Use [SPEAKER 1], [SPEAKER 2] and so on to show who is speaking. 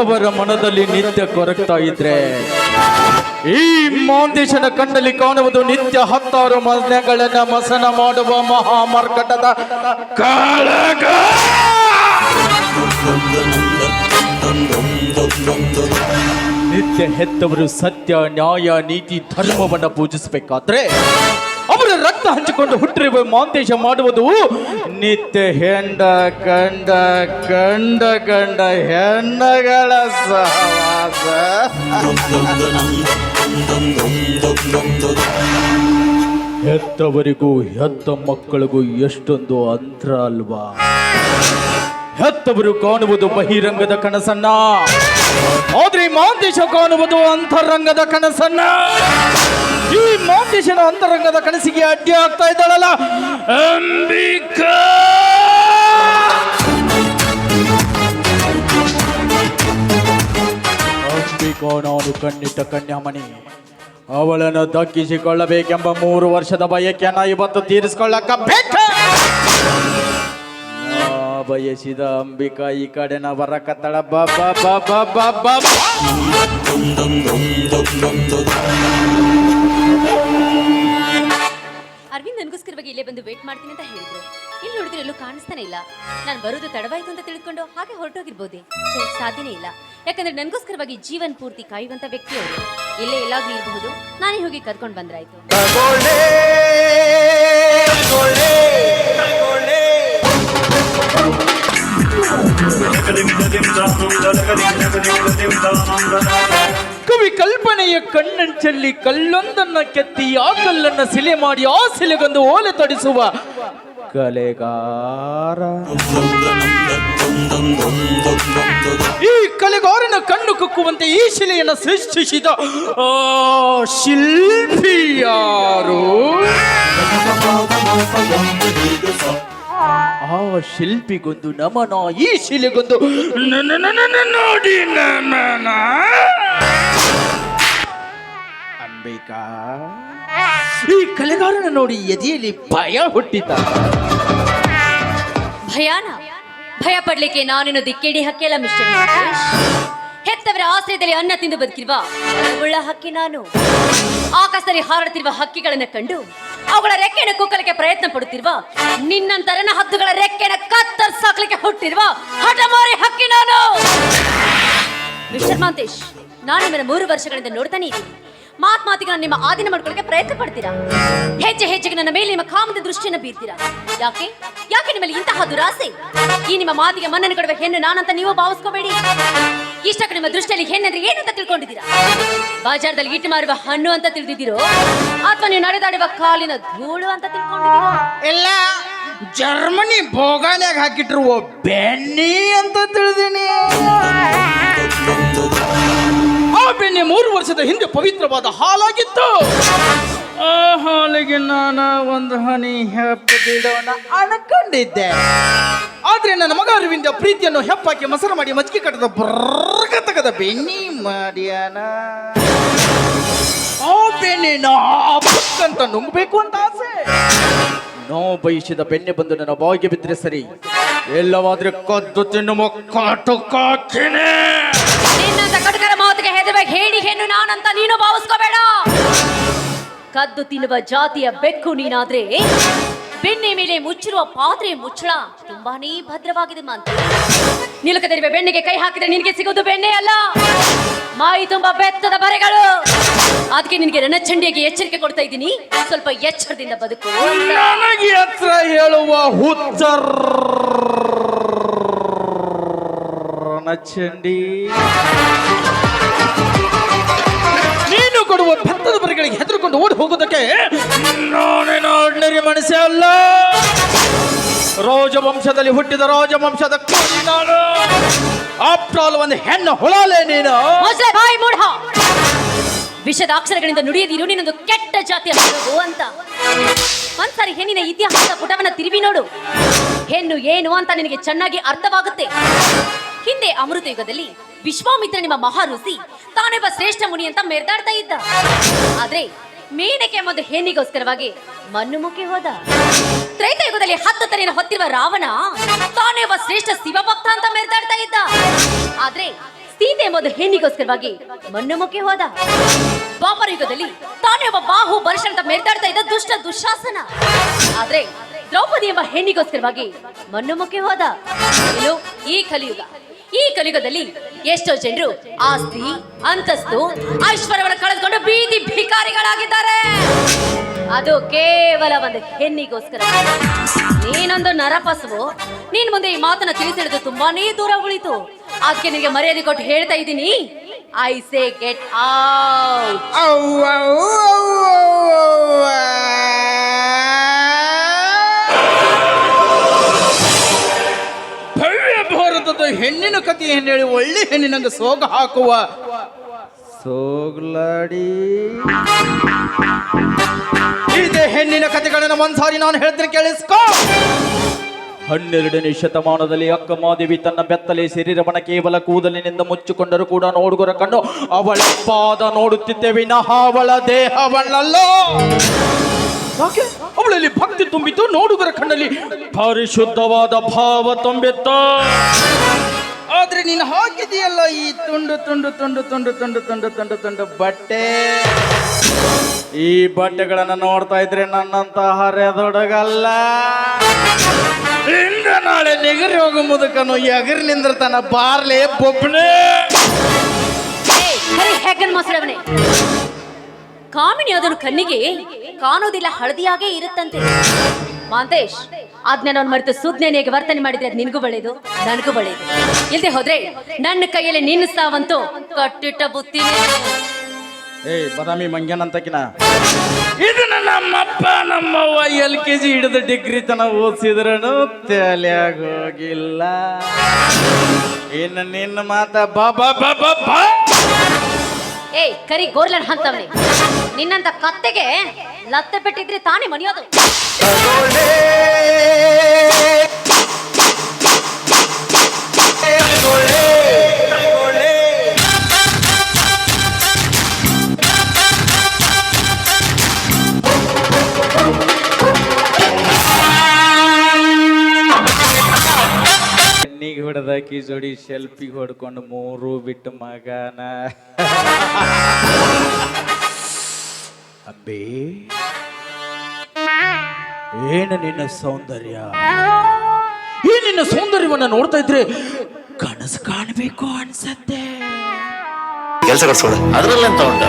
[SPEAKER 1] ಹೆತ್ತವರ ಮನದಲ್ಲಿ ನಿತ್ಯ ಕೊರಗ್ತಾ ಇದ್ರೆ, ಈ ಮಾಂದೇಶನ ಕಣ್ಣಲ್ಲಿ ಕಾಣುವುದು ನಿತ್ಯ ಹತ್ತಾರು ಮನೆಗಳನ್ನ ಮಸನ ಮಾಡುವ ಮಹಾಮರ್ಕಟದ ಕಾಳಗ. ನಿತ್ಯ ಹೆತ್ತವರು ಸತ್ಯ, ನ್ಯಾಯ, ನೀತಿ, ಧರ್ಮವನ್ನ ಪೂಜಿಸಬೇಕಾದ್ರೆ ರಕ್ತ ಹಂಚಿಕೊಂಡು ಹುಟ್ಟಿರುವ ಮಾಂತೇಶ ಮಾಡುವುದು. ನಿತ್ಯ ಹೆಂಡ ಕಂಡ ಕಂಡ ಕಂಡ ಹೆಣ್ಣಗಳ ಸಹವಾಸ. ಹೆತ್ತವರಿಗೂ, ಹೆತ್ತ ಮಕ್ಕಳಿಗೂ ಎಷ್ಟೊಂದು ಅಂತರ ಅಲ್ವಾ. ಹೆತ್ತವರು ಕಾಣುವುದು ಬಹಿರಂಗದ ಕನಸನ್ನ. ಆದ್ರೆ ಮಾಂತೇಶ ಕಾಣುವುದು ಅಂತರಂಗದ ಕನಸನ್ನ. ಈ ಮಾಂತೇಶನ ಅಂತರಂಗದ ಕನಸಿಗೆ ಅಡ್ಡಿ ಆಗ್ತಾ ಇದ್ದಾಳಲ್ಲ. ಅಂಬಿಕಾ! ಅಂಬಿಕಾ ಕಣ್ಣಿಟ್ಟ ಕನ್ಯಾಮಣಿ, ಅವಳನ್ನು ದಕ್ಕಿಸಿಕೊಳ್ಳಬೇಕೆಂಬ ಮೂರು ವರ್ಷದ ಬಯಕೆಯನ್ನು ಇವತ್ತು ತೀರಿಸಿಕೊಳ್ಳಕ್ಕ ಬೇಕ? ನಾ ಬಯಸಿದ ಅಂಬಿಕಾ ಈ ಕಡೆನ ಬರಕತ್ತಳ ಬಾ ಬಾ ಬಾ ಬಾ ಬಾ ಬಾ ಬಾ.
[SPEAKER 2] ಅರವಿಂದ್ ನನಗೋಸ್ಕರವಾಗಿ ಇಲ್ಲೇ ಬಂದು ವೇಟ್ ಮಾಡ್ತೀನಿ ಅಂತ ಹೇಳಿದ್ರು ಇಲ್ಲಿ ನೋಡಿದ್ರೆ ಎಲ್ಲೂ ಕಾಣಿಸ್ತಾನೆ ಇಲ್ಲ ನಾನು ಬರೋದು ತಡವಾಯ್ತು ಅಂತ ತಿಳ್ಕೊಂಡು ಹಾಗೆ ಹೊರಟೋಗಿರ್ಬೋದೆ ಸಾಧ್ಯನೇ ಇಲ್ಲ ಯಾಕಂದ್ರೆ ನನಗೋಸ್ಕರವಾಗಿ ಜೀವನ್ ಪೂರ್ತಿ ಕಾಯುವಂತ ವ್ಯಕ್ತಿ ಅವರು ಇಲ್ಲೇ ಎಲ್ಲಾದ್ರೂ ಇರಬಹುದು ನಾನೇ ಹೋಗಿ ಕರ್ಕೊಂಡು ಬಂದ್ರಾಯ್ತು.
[SPEAKER 1] ಕವಿ ಕಲ್ಪನೆಯ ಕಣ್ಣಂಚಲ್ಲಿ ಕಲ್ಲೊಂದನ್ನ ಕೆತ್ತಿ ಆ ಕಲ್ಲನ್ನ ಸಿಲೆ ಮಾಡಿ ಆ ಸಿಲೆಗೊಂದು ಓಲೆ ತೊಡಿಸುವ ಕಲೆಗಾರ. ಈ ಕಲೆಗಾರನ ಕಣ್ಣು ಕುಕ್ಕುವಂತೆ ಈ ಶಿಲೆಯನ್ನು ಸೃಷ್ಟಿಸಿದ, ಆ ಶಿಲ್ಪಿ ಯಾರು ಆ ಶಿಲ್ಪಿಗೊಂದು ನಮನ, ಈ ಶಿಲೆಗೊಂದು ನೋಡಿ ನಮನ ಅಂಬಿಕಾ ಈ ಕಲೆಗಾರನ ನೋಡಿ ಎದೆಯಲ್ಲಿ ಭಯ ಹುಟ್ಟಿತ.
[SPEAKER 2] ಭಯಾನ? ಭಯ ಪಡ್ಲಿಕ್ಕೆ ನಾನೇನು ದಿಕ್ಕೇಡಿ ಹಕ್ಕಿಲ್ಲ ಮಿಸ್ಟರ್ ಹೆತ್ತವರ ಆಶ್ರಯದಲ್ಲಿ ಅನ್ನ ತಿಂದು ಬದುಕಿರುವ ಉಳ್ಳ ಹಕ್ಕಿ ನಾನು. ಆಕಾಶದಲ್ಲಿ ಹಾರಾಡುತ್ತಿರುವ ಹಕ್ಕಿಗಳನ್ನ ಕಂಡು ಅವುಗಳ ರೆಕ್ಕೆನ ಕುಕ್ಕಲಿಕ್ಕೆ ಪ್ರಯತ್ನ ಪಡುತ್ತಿರುವ ನಿನ್ನಂತರನ ಹದ್ದುಗಳ ರೆಕ್ಕೆನ ಕತ್ತರಿಸಾಕ್ಲಿಕ್ಕೆ ಹುಟ್ಟಿರುವ ಹಠಮಾರಿ ಹಕ್ಕಿ ನಾನು. ಮಿಸ್ಟರ್ ಮಾಂತೇಶ್, ನಾನು ನಿಮ್ಮನ್ನ ಮೂರು ವರ್ಷಗಳಿಂದ ನೋಡ್ತಾನೆ ಇದ್ದೀನಿ. ಮಾತ್ ಮಾತಿಗೆ ನಿಮ್ಮ ಆಧೀನ ಮಾಡ್ಕೊಳ್ಳಕ್ಕೆ ಪ್ರಯತ್ನ ಪಡ್ತೀರಾ? ಹೆಜ್ಜೆ ಹೆಜ್ಜೆಗೆ ನನ್ನ ಮೇಲೆ ನಿಮ್ಮ ಕಾಮದ ದೃಷ್ಟಿಯನ್ನು ಬೀರ್ತೀರಾ? ಯಾಕೆ? ಯಾಕೆ ನಿಮ್ಮಲ್ಲಿ ಇಂತಹ ದುರಾಸೆ? ಈ ನಿಮ್ಮ ಮಾತಿಗೆ ಮನ್ನನ್ನು ಕೊಡುವ ಹೆಣ್ಣು ನಾನಂತ ನೀವು ಭಾವಿಸ್ಕೋಬೇಡಿ. ಇಷ್ಟಕ್ಕೆ ನಿಮ್ಮ ದೃಷ್ಟಿಯಲ್ಲಿ ಹೆಣ್ಣಂದ್ರೆ ಏನಂತ ತಿಳ್ಕೊಂಡಿದ್ದೀರಾ? ಬಾಜಾರದಲ್ಲಿ ಇಟ್ಟು ಮಾರುವ ಹಣ್ಣು ಅಂತ ತಿಳಿದಿದ್ದೀರೋ? ಅಥವಾ ನೀವು ನಡೆದಾಡುವ ಕಾಲಿನ ಧೂಳು ಅಂತ ತಿಳ್ಕೊಂಡಿದ್ದೀರಾ?
[SPEAKER 1] ಎಲ್ಲ ಜರ್ಮನಿ ಭೋಗಾನ್ಯಾಗ ಹಾಕಿಟ್ಟಿರುವ ಬೆಣ್ಣಿ ಅಂತ ತಿಳಿದೀನಿ. ಬೆಣ್ಣೆ ಮೂರು ವರ್ಷದ ಹಿಂದೆ ಪವಿತ್ರವಾದ ಹಾಲಾಗಿತ್ತು. ಆ ಹಾಲಿಗೆ ನಾನು ಒಂದು ಹನಿ ಹೆಪ್ಪ ಬಿಡೋಣ ಅನ್ಕೊಂಡಿದ್ದೆ ಆದ್ರೆ ನನ್ನ ಮಗ ಅರವಿಂದ ಪ್ರೀತಿಯನ್ನು ಹೆಪ್ಪಾಕಿ ಮೊಸರು ಮಾಡಿ ಮಜ್ಜಿಗೆ ಕಟ್ಟದ ಬರ್ಗತಗದ ಬೆಣ್ಣಿ ಮಾಡ್ಯಾನ. ಆ ಬೆಣ್ಣೆನ ಅಂತ ನುಂಗ್ಬೇಕು ಅಂತ ಆಸೆ. ನೋ ಬಯಸಿದ ಬೆಣ್ಣೆ ಬಂದು ನನ್ನ ಬಾವಿಗೆ ಬಿದ್ದರೆ ಸರಿ. ಎಲ್ಲವಾದ್ರೆ ಕದ್ದು ತಿನ್ನುವ ಕಾಟುಕಾಕಿನೇ
[SPEAKER 2] ನಿನ್ನಂತ ಹೆದರ್ಬೇಕು ಹೇಳಿ ಹೆಣ್ಣು ನಾನಂತ ನೀನು ಭಾವಿಸ್ಕೋಬೇಡ. ಕದ್ದು ತಿನ್ನುವ ಜಾತಿಯ ಬೆಕ್ಕು ನೀನಾದ್ರೆ ಬೆಣ್ಣೆ ಮೇಲೆ ಮುಚ್ಚಿರುವ ಪಾತ್ರೆ ಮುಚ್ಚಳ ತುಂಬಾನೇ ಭದ್ರವಾಗಿದೆ ಮಾಂತ. ನಿಲುಕದಿರುವ ಬೆಣ್ಣೆಗೆ ಕೈ ಹಾಕಿದ್ರೆ ನಿನಗೆ ಸಿಗೋದು ಬೆಣ್ಣೆ ಅಲ್ಲ. ಮಾಯಿ ತುಂಬಾ ಬೆತ್ತದ ಬರೆಗಳು. ಅದಕ್ಕೆ ನಿನಗೆ ರಣಚಂಡಿಯಾಗಿ ಎಚ್ಚರಿಕೆ ಕೊಡ್ತಾ ಇದ್ದೀನಿ. ಸ್ವಲ್ಪ ಎಚ್ಚರದಿಂದ ಬದುಕು.
[SPEAKER 1] ನನಗೆ ಹತ್ರ ಹೇಳುವ ಹುಚ್ಚರ್ ಚಂಡಿ ಕೊಡುವ ಭತ್ತದ ಬರಿಗಳಿಗೆ ಹೆದರ್ಕೊಂಡು ಓಡಿ ಹೋಗೋದಕ್ಕೆ ನಾನೇನೋ ಆರ್ಡಿನರಿ ಮನುಷ್ಯ ಅಲ್ಲ. ರಾಜವಂಶದಲ್ಲಿ ಹುಟ್ಟಿದ ರಾಜವಂಶದ ಕೂಲಿ ನಾನು. ಆಫ್ಟರ್ ಆಲ್ ಒಂದು ಹೆಣ್ಣು ಹೊಳಾಲೆ ನೀನು.
[SPEAKER 2] ಮೊಸಳೆ ಬಾಯಿ ಮೂಢ ವಿಷದ ಅಕ್ಷರಗಳಿಂದ ನುಡಿಯದಿರು ನೀನೊಂದು ಕೆಟ್ಟ ಜಾತಿಯ ಮಗು ಅಂತ. ಒಂದ್ಸರಿ ಹೆಣ್ಣಿನ ಇತಿಹಾಸದ ಪುಟವನ್ನ ತಿರುವಿ ನೋಡು. ಹೆಣ್ಣು ಏನು ಅಂತ ನಿನಗೆ ಚೆನ್ನಾಗಿ ಅರ್ಥವಾಗುತ್ತೆ. ಹಿಂದೆ ಅಮೃತ ಯುಗದಲ್ಲಿ ವಿಶ್ವಾಮಿತ್ರ ನಿಮ್ಮ ಮಹಾಋಷಿ ತಾನೊಬ್ಬ ಶ್ರೇಷ್ಠ ಮುನಿ ಅಂತ ಮೆರೆದಾಡ್ತಾ ಇದ್ದ. ಆದ್ರೆ ಮೇನಕೆ ಎಂಬುದು ಹೆಣ್ಣಿಗೋಸ್ಕರವಾಗಿ ಮಣ್ಣು ಮುಕ್ಕಿ ಹೋದ. ತ್ರೈತಯುಗದಲ್ಲಿ ಹತ್ತು ತಲೆಯನ್ನು ಹೊತ್ತಿರುವ ರಾವಣ ತಾನೇ ಒಬ್ಬ ಶ್ರೇಷ್ಠ ಶಿವಭಕ್ತ ಅಂತ ಮೆರೆದಾಡ್ತಾ ಇದ್ದ. ಆದ್ರೆ ಸೀತೆ ಎಂಬುದು ಹೆಣ್ಣಿಗೋಸ್ಕರವಾಗಿ ಮಣ್ಣು ಮುಖಿ ಹೋದ. ಬಾಪರ ಯುಗದಲ್ಲಿ ತಾನೇ ಒಬ್ಬ ಬಾಹು ಬರುಷ ಅಂತ ಮೆರೆದಾಡ್ತಾ ಇದ್ದ ದುಷ್ಟ ದುಶಾಸನ. ಆದ್ರೆ ದ್ರೌಪದಿ ಎಂಬ ಹೆಣ್ಣಿಗೋಸ್ಕರವಾಗಿ ಮಣ್ಣು ಮುಖಿ ಹೋದ. ಇನ್ನು ಈ ಕಲಿಯುಗ ಈ ಕಲಿಯುಗದಲ್ಲಿ ಎಷ್ಟೋ ಜನರು ಆಸ್ತಿ, ಅಂತಸ್ತು, ಐಶ್ವರ್ಯವನ್ನು ಕಳೆದುಕೊಂಡು ಬೀದಿ ಭಿಕಾರಿಗಳಾಗಿದ್ದಾರೆ. ಅದು ಕೇವಲ ಒಂದು ಹೆಣ್ಣಿಗೋಸ್ಕರ. ನೀನೊಂದು ನರಪಸವು ನೀನ್ ಮುಂದೆ ಈ ಮಾತನ್ನ ತಿಳಿಸಿಡಿದು ತುಂಬಾನೇ ದೂರ ಉಳಿತು. ಅದಕ್ಕೆ ನಿನಗೆ ಮರ್ಯಾದೆ ಕೊಟ್ಟು ಹೇಳ್ತಾ ಇದ್ದೀನಿ ಐ ಸೇ ಗೆಟ್ ಔಟ್
[SPEAKER 1] ಕಥೆಯನ್ನು ಹೇಳಿ ಒಳ್ಳೆ ಹೆಣ್ಣಿನಂಗೆ ಸೋಗ ಹಾಕುವ. ಸೋಗ್ಲಾಡಿ. ಇದೆ ಹೆಣ್ಣಿನ ಕಥೆಗಳನ್ನು ಒಂದ್ಸಾರಿ ನಾನು ಹೇಳ್ತೀನಿ ಕೇಳಿಸ್ಕೋ ಹನ್ನೆರಡನೇ ಶತಮಾನದಲ್ಲಿ ಅಕ್ಕ ಮಾದೇವಿ ತನ್ನ ಬೆತ್ತಲೆ ಶರೀರವನ ಕೇವಲ ಕೂದಲಿನಿಂದ ಮುಚ್ಚಿಕೊಂಡರೂ ಕೂಡ ನೋಡುಗರ ಕಂಡು ಅವಳ ಪಾದ ನೋಡುತ್ತಿದ್ದೆ ವಿನಃ ಅವಳ ದೇಹವಳಲ್ಲ ಅವಳಲ್ಲಿ ಭಕ್ತಿ ತುಂಬಿತು ನೋಡುಗರ ಕಣ್ಣಲ್ಲಿ ಪರಿಶುದ್ಧವಾದ ಭಾವ ತುಂಬಿತ್ತು. ಆದ್ರೆ ನೀನು ಹಾಕಿದೆಯಲ್ಲ ಈ ತುಂಡು ತುಂಡು ತುಂಡು ತುಂಡು ತುಂಡು ತುಂಡು ತುಂಡು ತುಂಡು ಬಟ್ಟೆ? ಈ ಬಟ್ಟೆಗಳನ್ನ ನೋಡ್ತಾ ಇದ್ರೆ ನನ್ನಂತ ಹರೆದೊಡಗಲ್ಲ ಇಂದ ನಾಳೆ ನೆಗರಿ ಹೋಗೋ ಮುದುಕನು ಎಗರಿ ನಿಂದಿರ್ತಾನ ಬಾರ್ಲೆ ಬೊಬ್ಬನೆ.
[SPEAKER 2] ಹೆಗನ್ ಮೊಸಳವನೆ ಕಾಮಿನಿ ಅದನ್ನು ಕಣ್ಣಿಗೆ ಕಾಣೋದಿಲ್ಲ ಹಳದಿಯಾಗೇ ಇರುತ್ತಂತೆ. ಮಾಂತೇಶ್ ಅದನ್ನ ನಾನು ಮರೆತು ಹೇಗೆ ವರ್ತನೆ ಮಾಡಿದ್ರೆ ಅದು ನಿನಗೂ ಬಳೆದು ನನಗೂ ಬಳೆದು ಇಲ್ಲದೆ ಹೋದ್ರೆ ನನ್ನ ಕೈಯಲ್ಲಿ ನಿನ್ನ ಸಾವಂತು ಕಟ್ಟಿಟ್ಟ ಬುತ್ತಿ
[SPEAKER 1] ಏಯ್ ಬದಾಮಿ ಮಂಗ್ಯನಂತಕಿನ. ಇದು ನಮ್ಮಪ್ಪ ನಮ್ಮವ್ವ ಎಲ್ ಕೆ ಜಿ ಹಿಡಿದು ಡಿಗ್ರಿ ತನ ಓದಿಸಿದ್ರೂ ತಲೆಯಾಗ ಹೋಗಿಲ್ಲ. ಇನ್ನು ನಿನ್ನ ಮಾತ ಬಾಬಾ ಬಾಬಾ ಬಾ.
[SPEAKER 2] ಏಯ್ ಕರಿ ಗೋರ್ಲನ್ ಹಂತವ್ನಿ. ನಿನ್ನಂತ ಕತ್ತೆಗೆ ಲತ್ತೆ ಬಿಟ್ಟಿದ್ರೆ ತಾನೇ ಮನೆಯೋದು.
[SPEAKER 1] ಹೊಡೆದಾಕಿ ಜೋಡಿ ಸೆಲ್ಫಿ ಹೊಡ್ಕೊಂಡು ಮೂರು ಬಿಟ್ಟು ಮಗನ. ಏನು ನಿನ್ನ ಸೌಂದರ್ಯ? ಈ ನಿನ್ನ ಸೌಂದರ್ಯವನ್ನ ನೋಡ್ತಾ ಇದ್ರೆ ಕನಸು ಕಾಣಬೇಕು ಅನ್ಸತ್ತೆ.
[SPEAKER 3] ಕೆಲಸ ಕೊಡ್ಸೋಣ ಅದ್ರಲ್ಲೆಂತ ಉಂಟು?